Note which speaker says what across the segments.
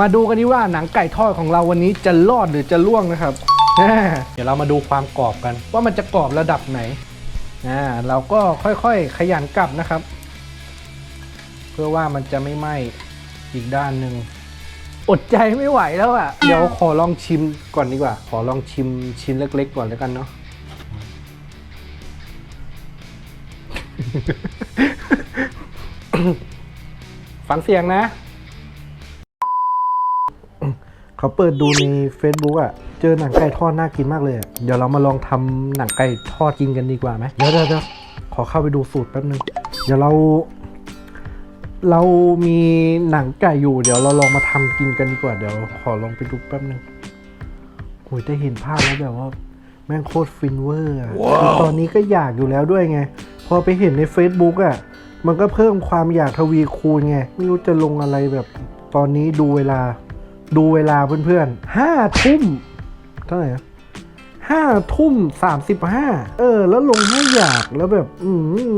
Speaker 1: มาดูกันดีว่าหนังไก่ทอดของเราวันนี้จะรอดหรือจะล่วงนะครับ เดี๋ยวเรามาดูความกรอบกัน ว่ามันจะกรอบระดับไหนอ่าเราก็ค่อยๆขยันกลับนะครับ เพื่อว่ามันจะไม่ไหม้อีกด้านหนึ่งอดใจไม่ไหวแล้วอะ่ะ เดี๋ยวขอลองชิมก่อนดีกว่า ขอลองชิมชิ้นเล็ก ๆ ก่อนแล้วกันเนาะฟังเสียงนะ เขาเปิดดูใน Facebook อะ่ะ เจอหนังไก่ทอดน่ากินมากเลยอะเดี๋ยวเรามาลองทำหนังไก่ทอดกินกันดีกว่าไหมเดี๋ยวเดี๋ยวเดี๋ยวขอเข้าไปดูสูตรแป๊บนึง เดี๋ยวเรา เรามีหนังไก่อยู่ เดี๋ยวเราลองมาทำกินกันดีกว่า เดี๋ยวขอลองไปดูแป๊บนึงโอ้ยได้เห็นภาพแล้วแบบว่าแม่งโคตรฟินเวอร์อะคือตอนนี้ก็อยากอยู่แล้วด้วยไง พอไปเห็นใน Facebook อะ่ะ มันก็เพิ่มความอยากทวีคูณไง ไม่รู้จะลงอะไรแบบตอนนี้ดูเวลา ดูเวลาเพื่อนๆห้าทุ่มเท่าไหร่นะห้าทุ่มสามสิบห้าเออ แล้วลงให้อยากแล้วแบบ อื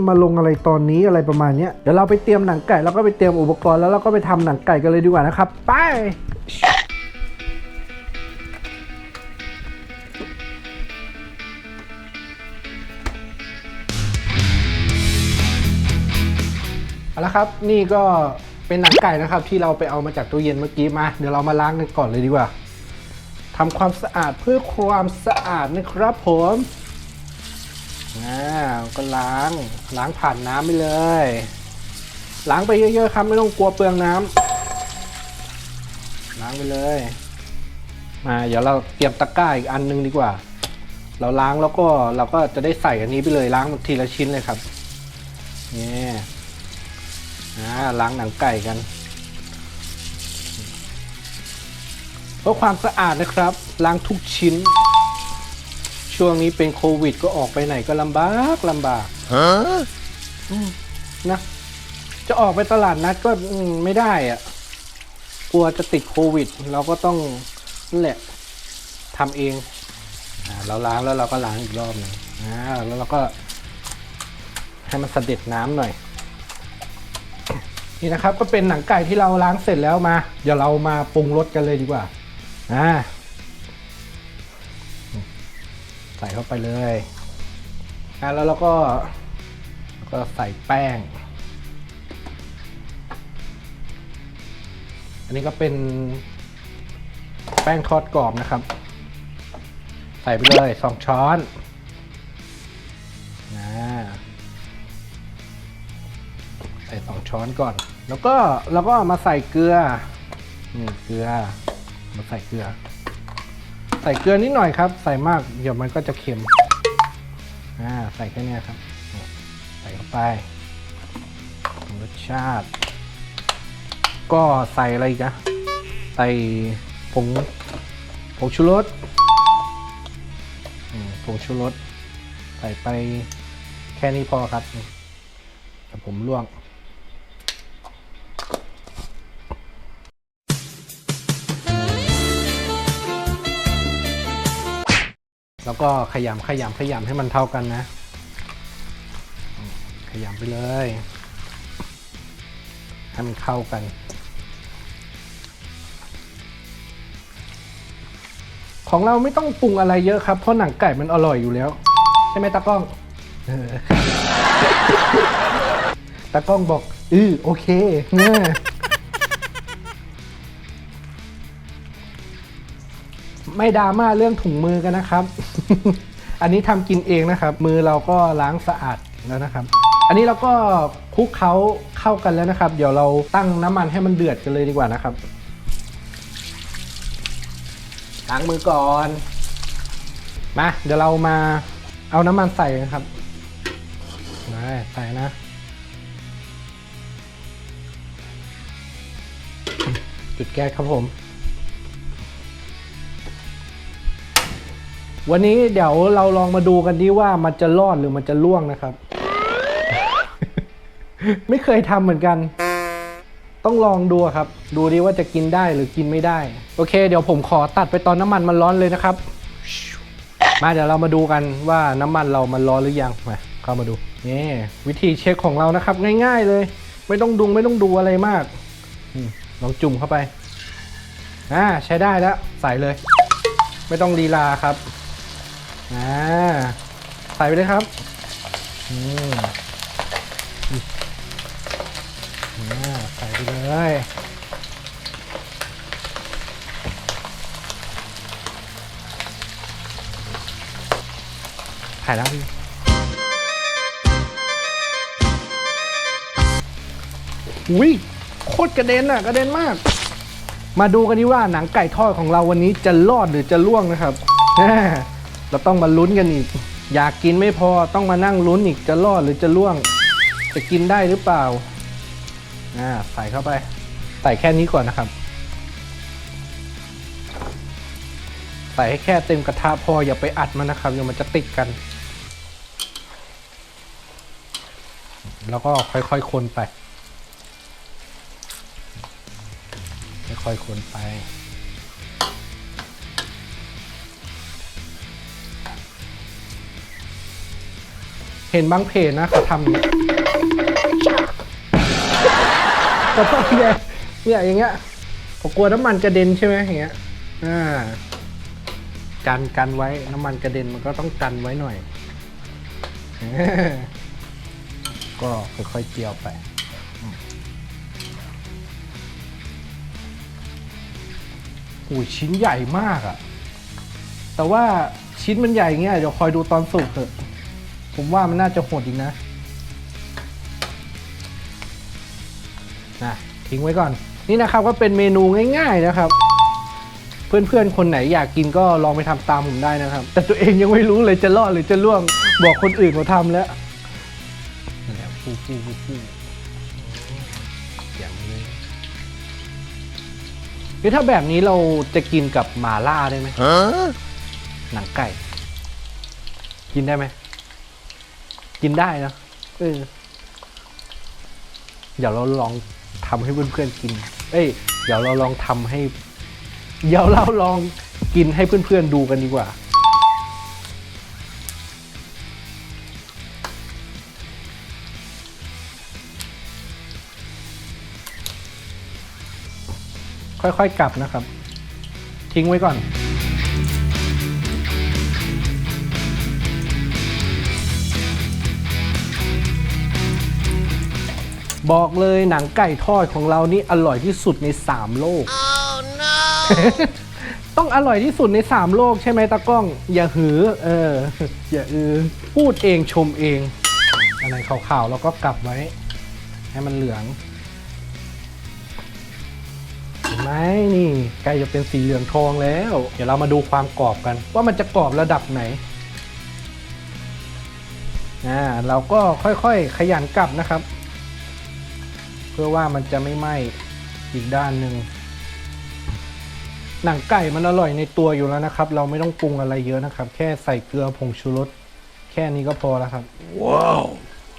Speaker 1: มาลงอะไรตอนนี้อะไรประมาณเนี้ยเดี๋ยวเราไปเตรียมหนังไก่แล้วก็ไปเตรียมอุปกรณ์แล้วเราก็ไปทำหนังไก่กันเลยดีกว่านะครับ ไปเอาละครับ นี่ก็ เป็นหนังไก่นะครับที่เราไปเอามาจากตู้เย็นเมื่อกี้มา เดี๋ยวเรามาล้างกันก่อนเลยดีกว่าทำความสะอาดเพื่อความสะอาดนะครับผมอ่าก็ล้างล้างผ่านน้ำไปเลย ล้างไปเยอะๆครับไม่ต้องกลัวเปลืองน้ำล้างไปเลยมาเดี๋ยวเราเตรียมตะกร้าอีกอันนึงดีกว่า เราล้างแล้วก็เราก็จะได้ใส่อันนี้ไปเลยล้างทีละชิ้นเลยครับเนี่ อ่าล้างหนังไก่กันเพื่อความสะอาดนะครับ ล้างทุกชิ้น ช่วงนี้เป็นโควิดก็ออกไปไหนก็ลำบากลำบากอืมนะ จะออกไปตลาดนัดก็อืมไม่ได้อะกลัวจะติดโควิด เราก็ต้องนั่นแหละทำเองอ่าเราล้างแล้วเราก็ล้างอีกรอบหนึ่งอ่าแล้วเราก็ให้มันเสด็จน้ำหน่อย นี่นะครับก็เป็นหนังไก่ที่เราล้างเสร็จแล้วมา เดี๋ยวเรามาปรุงรสกันเลยดีกว่าอ่าใส่เข้าไปเลยอ่าแล้วเราก็ก็ใส่แป้ง อันนี้ก็เป็นแป้งทอดกรอบนะครับ ใส่ไปเลยสองช้อน ช้อนก่อน แล้วก็แล้วก็มาใส่เกลือนี่เกลือ มาใส่เกลือ ใส่เกลือนิดหน่อยครับ ใส่มากเดี๋ยวมันก็จะเค็ม อ่า ใส่แค่นี้ครับ ใส่เข้าไป รสชาติ ก็ใส่อะไรอีกนะใส่ผงผงชูรสผงชูรส ใส่ไปแค่นี้พอครับแต่ผมล่วง แล้วก็ขยำขยำขยำให้มันเท่ากันนะ ขยำไปเลยให้มันเข้ากัน ของเราไม่ต้องปรุงอะไรเยอะครับ เพราะหนังไก่มันอร่อยอยู่แล้ว ใช่ไหมตากล้องตากล้องบอก อือโอเคเนี่ย ไม่ดราม่าเรื่องถุงมือกันนะครับ อันนี้ทำกินเองนะครับ มือเราก็ล้างสะอาดแล้วนะครับ อันนี้เราก็คลุกเขาเข้ากันแล้วนะครับ เดี๋ยวเราตั้งน้ำมันให้มันเดือดกันเลยดีกว่านะครับล้างมือก่อน มา เดี๋ยวเรามาเอาน้ำมันใส่นะครับมาใส่นะ จุดแก๊สครับผม วันนี้เดี๋ยวเราลองมาดูกันดีว่ามันจะรอดหรือมันจะล่วงนะครับ ไม่เคยทำเหมือนกัน ต้องลองดูครับ ดูดิว่าจะกินได้หรือกินไม่ได้ โอเค เดี๋ยวผมขอตัดไปตอนน้ำมันมันร้อนเลยนะครับ มาเดี๋ยวเรามาดูกันว่าน้ำมันเรามันร้อนหรือยังมาเข้ามาดูนี่วิธีเช็คของเรานะครับ ง่ายๆเลย ไม่ต้องดุงไม่ต้องดูอะไรมากลองจุ่มเข้าไปอ่าใช้ได้แล้วใส่เลย ไม่ต้องลีลาครับ อ่าใส่ไปเลยครับอืมอ่าใส่ไปเลยถ่ายแล้วพี่อุ้ยโคตรกระเด็นอะกระเด็นมาก มาดูกันดีว่าหนังไก่ทอดของเราวันนี้จะรอดหรือจะล่วงนะครับ เราต้องมาลุ้นกันอีก อยากกินไม่พอต้องมานั่งลุ้นอีกจะรอดหรือจะล่วง จะกินได้หรือเปล่าอ่าใส่เข้าไป ใส่แค่นี้ก่อนนะครับ ใส่ให้แค่เต็มกระทะพออย่าไปอัดมันนะครับเดี๋ยวมันจะติดกัน แล้วก็ค่อยๆคนไป ค่อยๆคนไป เห็นบางเพจนะเขาทำอย่างเงี้ยแต่ตอเนี่ยเนี่ยอย่างเงี้ยผมกลัวน้ำมันกระเด็นใช่ไหมอย่างเงี้ยอ่ากันกันไว้น้ำมันกระเด็นมันก็ต้องกันไว้หน่อย ก็ค่อยๆเจียวไปโอ้ชิ้นใหญ่มากอะแต่ว่าชิ้นมันใหญ่เงี้ยเดี๋ยวคอยดูตอนสุกเถอะ ผมว่ามันน่าจะหดอีกนะนะทิ้งไว้ก่อน นี่นะครับก็เป็นเมนูง่าย ๆนะครับ เพื่อนๆ คนไหนอยากกินก็ลองไปทำตามผมได้นะครับ แต่ตัวเองยังไม่รู้เลยจะรอดหรือจะล่วง บอกคนอื่นเขาทำแล้วนี่แหละฟูฟูฟูฟูอย่างนี้คือถ้าแบบนี้เราจะกินกับหมาล่าได้ไหมหนังไก่ กินได้ไหม กินได้นะเออเดี๋ยวเราลองทำให้เพื่อนๆกิน เอ้ย เดี๋ยวเราลองทำให้ เดี๋ยวเราลองกินให้เพื่อนๆดูกันดีกว่า ค่อยๆกลับนะครับ ทิ้งไว้ก่อน บอกเลยหนังไก่ทอดของเรานี่อร่อยที่สุดใน 3 โลกต้องอร่อยที่สุดใน 3 โลกใช่ไหมตากล้อง อย่าหือ เออ อย่าอือ พูดเองชมเอง อะไรขาวๆเราก็กลับไว้ ให้มันเหลืองเห็นไหมนี่ใกล้จะเป็นสีเหลืองทองแล้ว เดี๋ยวเรามาดูความกรอบกัน ว่ามันจะกรอบระดับไหนอ่าเราก็ค่อยๆขยันกลับนะครับเพื่อว่ามันจะไม่ไหม้อีกด้านหนึ่งหนังไก่มันอร่อยในตัวอยู่แล้วนะครับ เราไม่ต้องปรุงอะไรเยอะนะครับ แค่ใส่เกลือผงชูรสแค่นี้ก็พอแล้วครับ ว้าว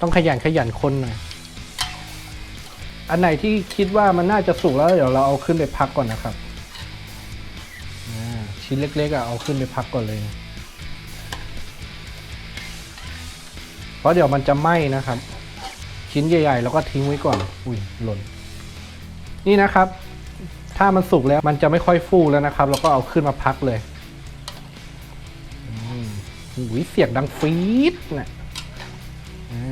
Speaker 1: ต้องขยันขยันคนหน่อย อันไหนที่คิดว่ามันน่าจะสุกแล้วเดี๋ยวเราเอาขึ้นไปพักก่อนนะครับอ่าชิ้นเล็กๆอะเอาขึ้นไปพักก่อนเลย เพราะเดี๋ยวมันจะไหม้นะครับ ชิ้นใหญ่ๆ แล้วก็ทิ้งไว้ก่อน อุ้ยหล่น นี่นะครับ ถ้ามันสุกแล้วมันจะไม่ค่อยฟูแล้วนะครับเราก็เอาขึ้นมาพักเลยอุ้ยเสียงดังฟีดนะอ่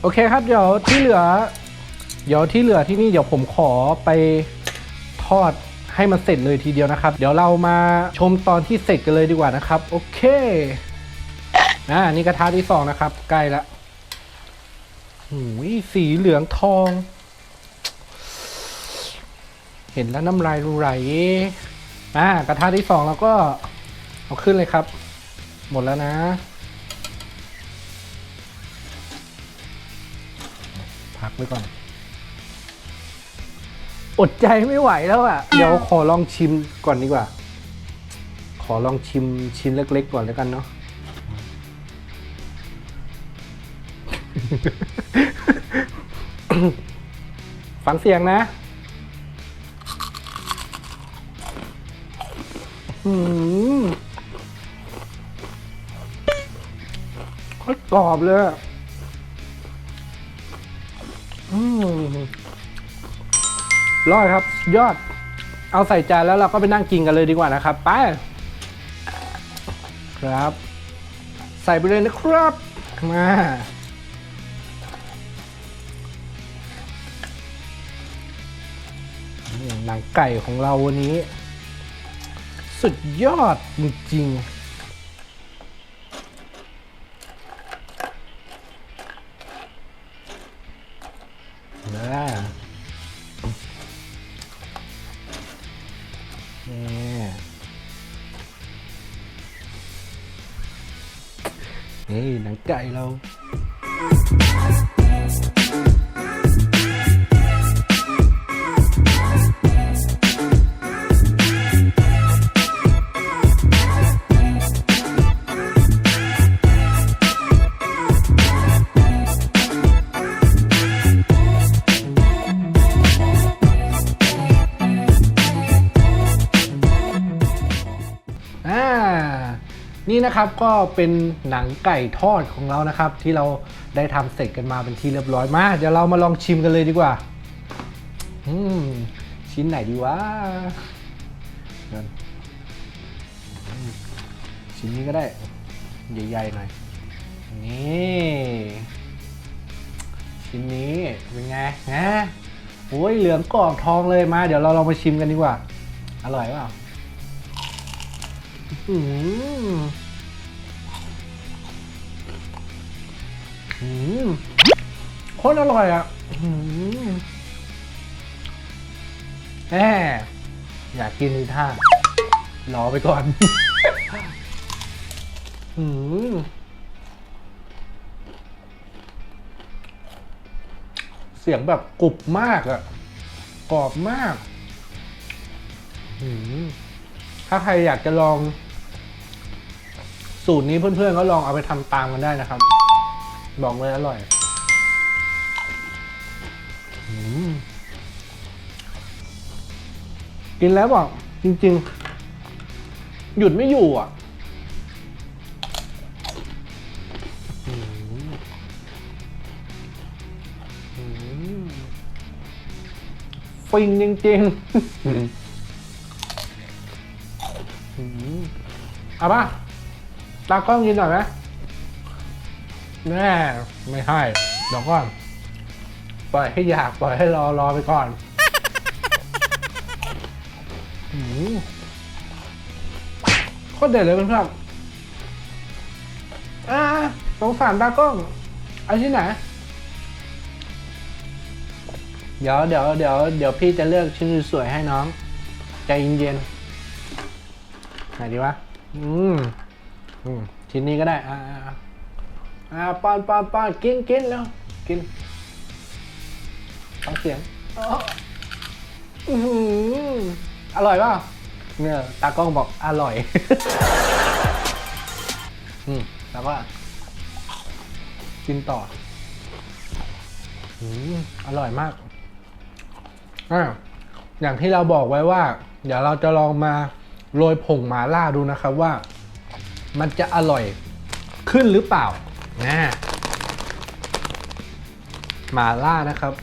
Speaker 1: โอเคครับ เดี๋ยวที่เหลือ เดี๋ยวที่เหลือที่นี่เดี๋ยวผมขอไปทอดให้มันเสร็จเลยทีเดียวนะครับ เดี๋ยวเรามาชมตอนที่เสร็จกันเลยดีกว่านะครับ โอเคอ่านี่กระทะที่สองนะครับ ใกล้ละหูยสีเหลืองทอง เห็นแล้วน้ำลายรูไหลอ่ากระทะที่สองเราก็เอาขึ้นเลยครับ หมดแล้วนะ ไว้ก่อน อดใจไม่ไหวแล้วอะ่ะ เดี๋ยวขอลองชิมก่อนดีกว่า ขอลองชิมชิ้นเล็ก ๆ ก่อนแล้วกันเนาะ ฟังเสียงนะอืมโคตรกรอบเลยอะอืม ร้อยครับ ยอด เอาใส่จานแล้วเราก็ไปนั่งกินกันเลยดีกว่านะครับ ไป ครับ ใส่ไปเลยนะครับ มาหนังไก่ของเราวันนี้ สุดยอดจริงๆ นี่ห นะครับก็เป็นหนังไก่ทอดของเรานะครับ ที่เราได้ทำเสร็จกันมาเป็นที่เรียบร้อยมาเดี๋ยวเรามาลองชิมกันเลยดีกว่าอืมชิ้นไหนดีวะชิ้นนี้ก็ได้ ใหญ่ๆหน่อยนี่ชิ้นนี้เป็นไงฮะโอ้ยเหลืองกรอบทองเลยมา เดี๋ยวเราลองมาชิมกันดีกว่า อร่อยเปล่า อืม โคตรอร่อยอะอืมแหมอยากกินทีท่ารอไปก่อนอืมเสียงแบบกรุบมากอะกรอบมาก ถ้าใครอยากจะลอง สูตรนี้เพื่อนๆก็ลองเอาไปทำตามกันได้นะครับ บอกเลยอร่อยอืมกินแล้วบอกจริง ๆ หยุดไม่อยู่อะอืมอืมฟินจริงๆอืมเอาป่ะตากล้องกินหน่อยไหม แน่ไม่ให้เดี๋ยวก่อนปล่อยให้อยากปล่อยให้รอรอไปก่อนอืมโคตรเด็ดเลยเพื่อนๆอ่าสงสารตากล้องเอาที่ไหน เดี๋ยวเดี๋ยวเดี๋ยวเดี๋ยวพี่จะเลือกชิ้นสวยๆให้น้อง ใจเย็นๆไหนดีวะ อืมอืมชิ้นนี้ก็ได้ อ่า อ่าอ่าอ่าปอนปอนปอนกินกินแล้วกินฟังเสียงอ๋ออื้อหืออร่อยป่ะเนี่ยตากล้องบอกอร่อย อืมแล้วก็กินต่ออืมอร่อยมากอ่าอย่างที่เราบอกไว้ว่า เดี๋ยวเราจะลองมาโรยผงหมาล่าดูนะครับว่า มันจะอร่อยขึ้นหรือเปล่า นะหมาล่านะครับ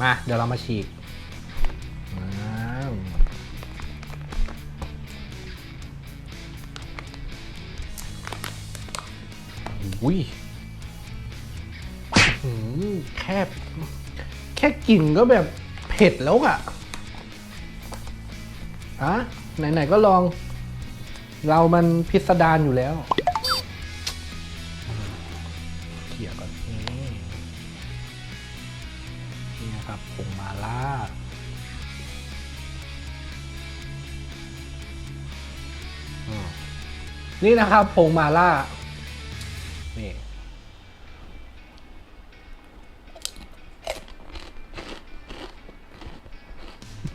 Speaker 1: มาเดี๋ยวเรามาฉีกอุ้ยแค่แค่กลิ่นก็แบบเผ็ดแล้วอะอะไหนๆก็ลอง เรามันพิสดารอยู่แล้ว ผงมาล่าอืมนี่นะครับผงมาล่า นี่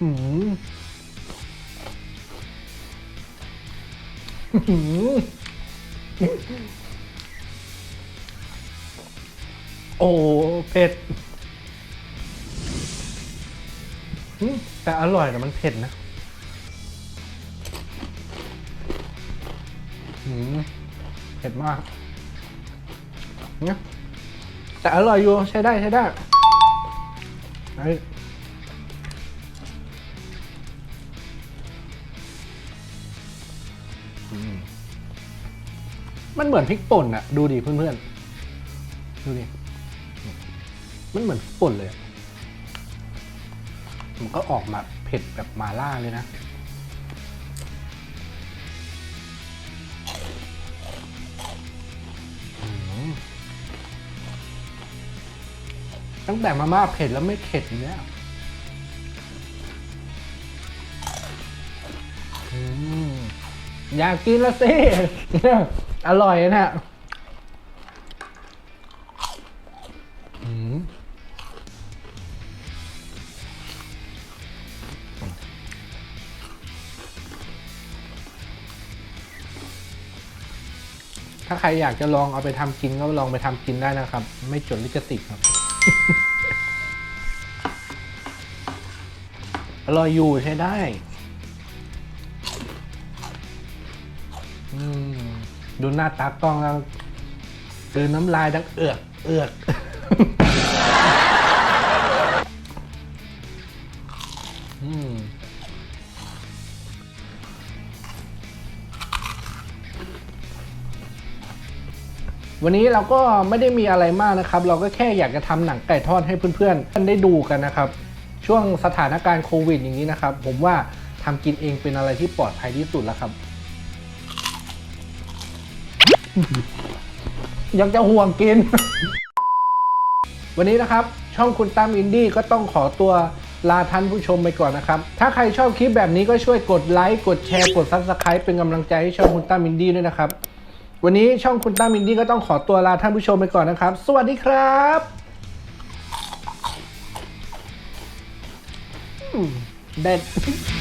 Speaker 1: อืมหือโอ้ เผ็ด แต่อร่อยแต่มันเผ็ดนะอืมเผ็ดมากเนี่ยแต่อร่อยอยู่ใช้ได้ใช้ได้ไอ้อืมมันเหมือนพริกป่นอะดูดิเพื่อนๆ ดูดิ มันเหมือนพริกป่นเลยอะ มันก็ออกมาเผ็ดแบบมาล่าเลยนะตั้งแต่มาม่าเผ็ดแล้วไม่เผ็ดเนี้ยอืมอยากกินแล้วสิ อร่อยนะ ถ้าใครอยากจะลองเอาไปทำกินก็ลองไปทำกินได้นะครับ ไม่จดลิขสิทธิ์ครับ อร่อยอยู่ใช้ได้ดูหน้าตากล้องแล้วเดินน้ำลายดังเอือก เอือกอืม วันนี้เราก็ไม่ได้มีอะไรมากนะครับ เราก็แค่อยากจะทำหนังไก่ทอดให้เพื่อนๆท่านได้ดูกันนะครับ ช่วงสถานการณ์โควิดอย่างนี้นะครับ ผมว่าทำกินเองเป็นอะไรที่ปลอดภัยที่สุดแล้วครับ ยังจะห่วงกิน วันนี้นะครับ ช่องคุณตั้มอินดี้ก็ต้องขอตัวลาท่านผู้ชมไปก่อนนะครับ ถ้าใครชอบคลิปแบบนี้ก็ช่วยกดไลค์ กดแชร์ กดซับสไคร b e เป็นกำลังใจให้ช่องคุณตั้มอินดี้ด้วยนะครับ วันนี้ช่องคุณตั้มอินดี้ก็ต้องขอตัวลาท่านผู้ชมไปก่อนนะครับ สวัสดีครับเด็ด